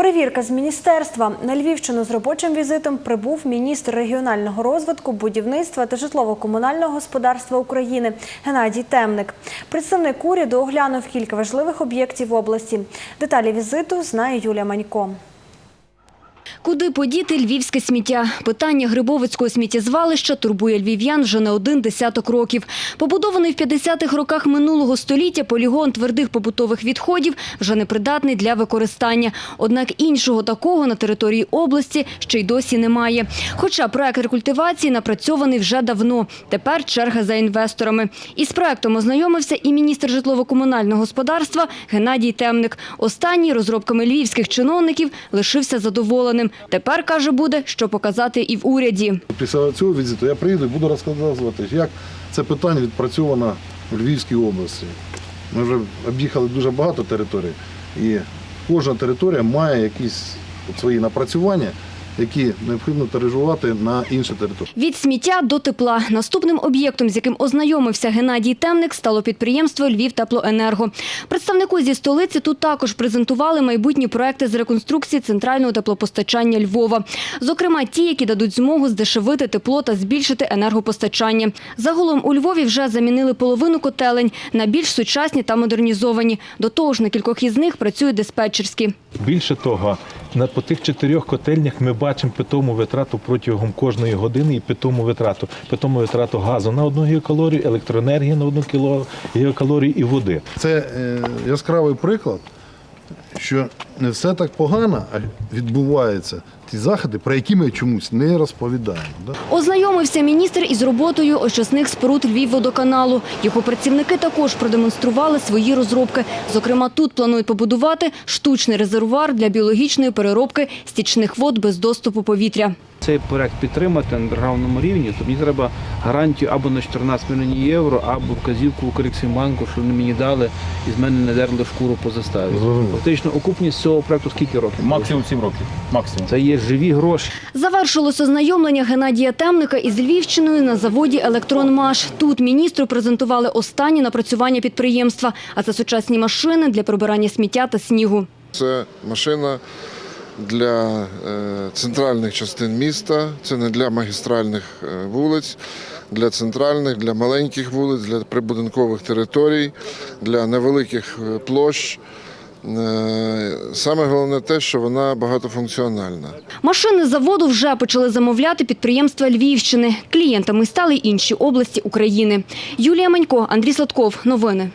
Перевірка з міністерства на Львівщину з робочим візитом прибув міністр регіонального розвитку, будівництва та житлово-комунального господарства України Геннадій Темник. Представник уряду оглянув кілька важливих об'єктів області. Деталі візиту знає Юлія Манько. Куди подіти львівське сміття? Питання Грибовицького сміттєзвалища турбує львів'ян вже не один десяток років. Побудований в 50-х роках минулого століття полігон твердих побутових відходів вже непридатний для використання. Однак іншого такого на території області ще й досі немає. Хоча проект рекультивації напрацьований вже давно. Тепер черга за інвесторами. Із проектом ознайомився і міністр житлово-комунального господарства Геннадій Темник. Останній розробками львівських чиновників лишився задоволеним. Тепер, каже, буде, що показати і в уряді. Після цього візиту я приїду і буду розказувати, як це питання відпрацьовано в Львівській області. Ми вже об'їхали дуже багато територій, і кожна територія має якісь свої напрацювання, які необхідно тиражувати на інші території. Від сміття до тепла. Наступним об'єктом, з яким ознайомився Геннадій Темник, стало підприємство «Львівтеплоенерго». Представнику зі столиці тут також презентували майбутні проекти з реконструкції центрального теплопостачання Львова. Зокрема, ті, які дадуть змогу здешевити тепло та збільшити енергопостачання. Загалом у Львові вже замінили половину котелень на більш сучасні та модернізовані. До того ж, на кількох із них працюють диспетчерські. Більше того, на по тих чотирьох котельнях ми бачимо питому витрату протягом кожної години і питому витрату, питому витрату газу на одну гігакалорію, електроенергії на одну кіло- гігакалорію і води. Це е, яскравий приклад, що не все так погано, а відбуваються ті заходи, про які ми чомусь не розповідаємо. Да? Ознайомився міністр із роботою очисних споруд Львівводоканалу. Його працівники також продемонстрували свої розробки. Зокрема, тут планують побудувати штучний резервуар для біологічної переробки стічних вод без доступу повітря. Цей проект підтримати на державному рівні, то мені треба гарантію або на 14 мільйонів євро, або вказівку Укрексімбанку, що вони мені дали і з мене не дерли шкуру по заставі. Фактично, окупність цього проекту скільки років? Максимум 7 років. Максимум. Це є живі гроші. Завершилось ознайомлення Геннадія Темника із Львівщиною на заводі «Електронмаш». Тут міністру презентували останні напрацювання підприємства, а це сучасні машини для прибирання сміття та снігу. Це машина для е, центральних частин міста, це не для магістральних е, вулиць, для центральних, для маленьких вулиць, для прибудинкових територій, для невеликих е, площ. Саме головне те, що вона багатофункціональна. Машини заводу вже почали замовляти підприємства Львівщини. Клієнтами стали інші області України. Юлія Манько, Андрій Сладков. Новини.